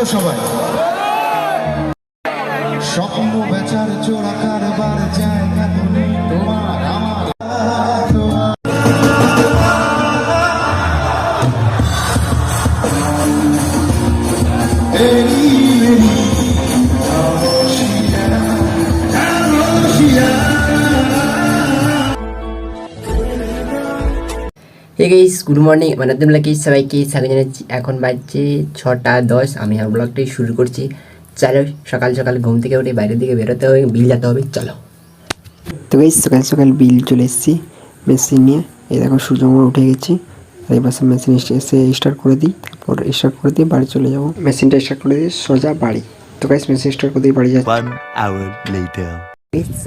আছো সবাই। স্বপ্ন বেচার চোরা কারবার জায়গা তুমি তোমার আমার। তোমার এরি। হে গাইস গুড মর্নিং মানে কি সবাইকে স্বাগত জানাচ্ছি। এখন বাজছে ছটা দশ। আমি আমার ব্লগটাই শুরু করছি। চলো সকাল সকাল ঘুম থেকে উঠে বাইরের দিকে বেরোতে হবে। বিল যেতে হবে। চলো। তো গাইস সকাল সকাল বিল চলে এসেছি মেশিন নিয়ে। এই দেখো সূর্যমোড় উঠে গেছি। আর এই পাশে মেশিন এসে স্টার্ট করে দিই। তারপর স্টার্ট করে দিয়ে বাড়ি চলে যাব। মেশিনটা স্টার্ট করে দিয়ে সোজা বাড়ি। তো গাইস মেশিন স্টার্ট করে দিয়ে বাড়ি যাচ্ছি।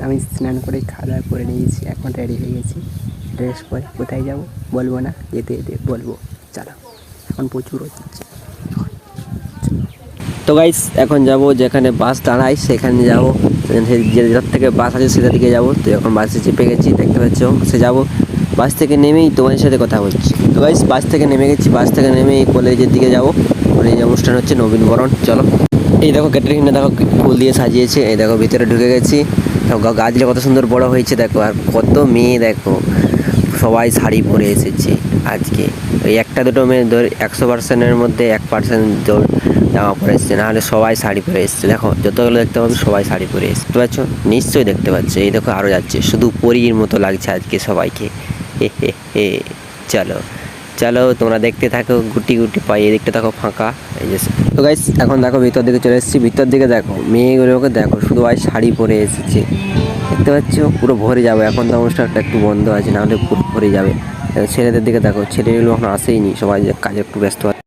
আমি স্নান করে খাওয়া দাওয়া করে নিয়েছি। এখন রেডি হয়ে গেছি। ড্রেস পরে কোথায় যাব? বলব না? যেতে যেতে বলব। চলো, এখন প্রচুর হচ্ছে। তো গাইস এখন যাব যেখানে বাস দাঁড়ায়, সেখানে যাব। যে যার থেকে বাস আছে সেটা দিকে যাব। তো এখন বাসে চেপে গেছি, দেখতে পাচ্ছ সে যাব। বাস থেকে নেমেই তোমাদের সাথে কথা বলছি। তো গাইস বাস থেকে নেমে গেছি বাস থেকে নেমে কলেজের দিকে যাব। কলেজ অনুষ্ঠান হচ্ছে নবীনবরণ চলো। এই দেখো গেটের কিনে দেখো, ফুল দিয়ে সাজিয়েছে। এই দেখো, ভিতরে ঢুকে গেছি। গাছগুলো কত সুন্দর বড় হয়েছে, দেখো, আর কত মেয়ে, দেখো। সবাই শাড়ি পরে এসেছে আজকে। ওই একটা দুটো মেয়ে ধর একশো পার্সেন্টের মধ্যে এক পার্সেন্ট জোর জামা পরে এসছে, নাহলে সবাই শাড়ি পরে এসছে। দেখো, যতগুলো দেখতে পাবে সবাই শাড়ি পরে এসছে। পাচ্ছ? নিশ্চয়ই দেখতে পাচ্ছ। এই দেখো আরও যাচ্ছে। শুধু পরীর মতো লাগছে আজকে সবাইকে। এ চলো। চলো তোমরা দেখতে থাকো, গুটি গুটি পাই এদিকটা দেখো ফাঁকা, এই যে তো গাইস এখন দেখো ভিতর দিকে চলে এসেছি। ভিতর দিকে দেখো, মেয়েগুলোকে দেখো, শুধু আজ শাড়ি পরে এসেছে। দেখতে পাচ্ছ? পুরো ভরে যাবে। এখন তো অনুষ্ঠানটা একটু বন্ধ আছে নাহলে পুরো ভরে যাবে। ছেলেদের দিকে দেখো ছেলেগুলো এখন আসেইনি, সবাই কাজে একটু ব্যস্ত আছে।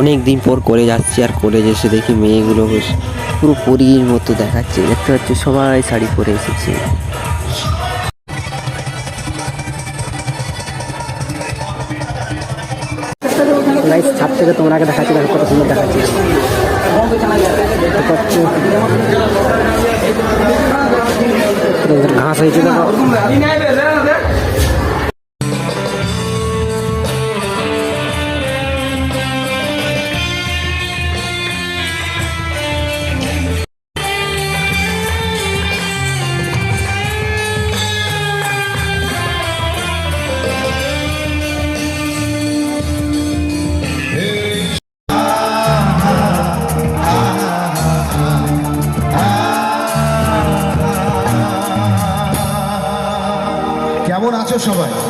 অনেক দিন পর কলেজ আসছি, আর কলেজ এসে দেখি মেয়েগুলো বেশ পুরো পরীর মতো দেখাচ্ছে। দেখতে পাচ্ছি সবাই শাড়ি পরে এসেছে। গাইস ছাদ থেকে তোমরা আগে দেখাচ্ছি, দেখো কত সুন্দর দেখাচ্ছে? ঘাস হয়েছে, দেখো। আছো সবাই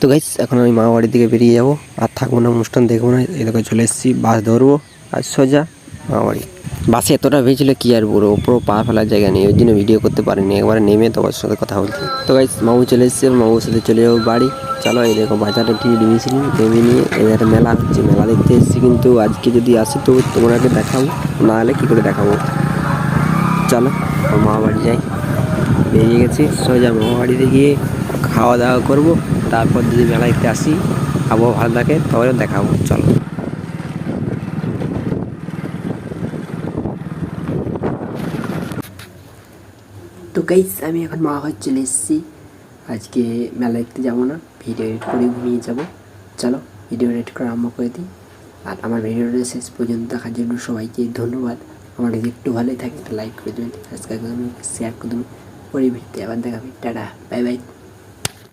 তো গাইস এখন আমি মামা বাড়ির দিকে বেরিয়ে যাব। আর থাকব না, অনুষ্ঠান দেখব না। এই দেখো চলে এসেছি, বাস ধরবো। আর সোজা মামা বাড়ি। বাসে এতটা ভেজেছিল, কি আর বলব? পুরো পা ফেলার জায়গা নেই, ওই জন্য ভিডিও করতে পারিনি। একবারে নেমে তোমার সাথে কথা বলছি। তো গাইস মামু চলে এসেছে মামুর সাথে চলে যাব বাড়ি। চলো, এই দেখো বাজারে টিকিট নিয়েছিলাম নেমে নিয়ে এবারে মেলা হচ্ছে। মেলা দেখতে এসেছি কিন্তু আজকে যদি আসি তো তোমাকে দেখাবো। না হলে কী করে দেখাবো? চলো মামা বাড়ি যাই। বেরিয়ে গেছি, সোজা মামা বাড়িতে গিয়ে খাওয়া দাওয়া করব। তারপর যদি মেলা দেখতে আসি, আবহাওয়া ভালো থাকে তবে দেখাবো, চলো। তো গাইস আমি এখন মা হয়ে চলে এসেছি। আজকে মেলা দেখতে যাব না ভিডিও এডিট করে ঘুমিয়ে যাব। চলো ভিডিও এডিট করা আরম্ভ করে দিই। আর আমার ভিডিওটা শেষ পর্যন্ত দেখার জন্য সবাইকে ধন্যবাদ। আমার যদি একটু ভালোই থাকে, একটা লাইক করে দেবেন সাবস্ক্রাইব করে দেবেন শেয়ার করে দেবেন। পরে ভিডিওতে আবার দেখাবি। Tata bye bye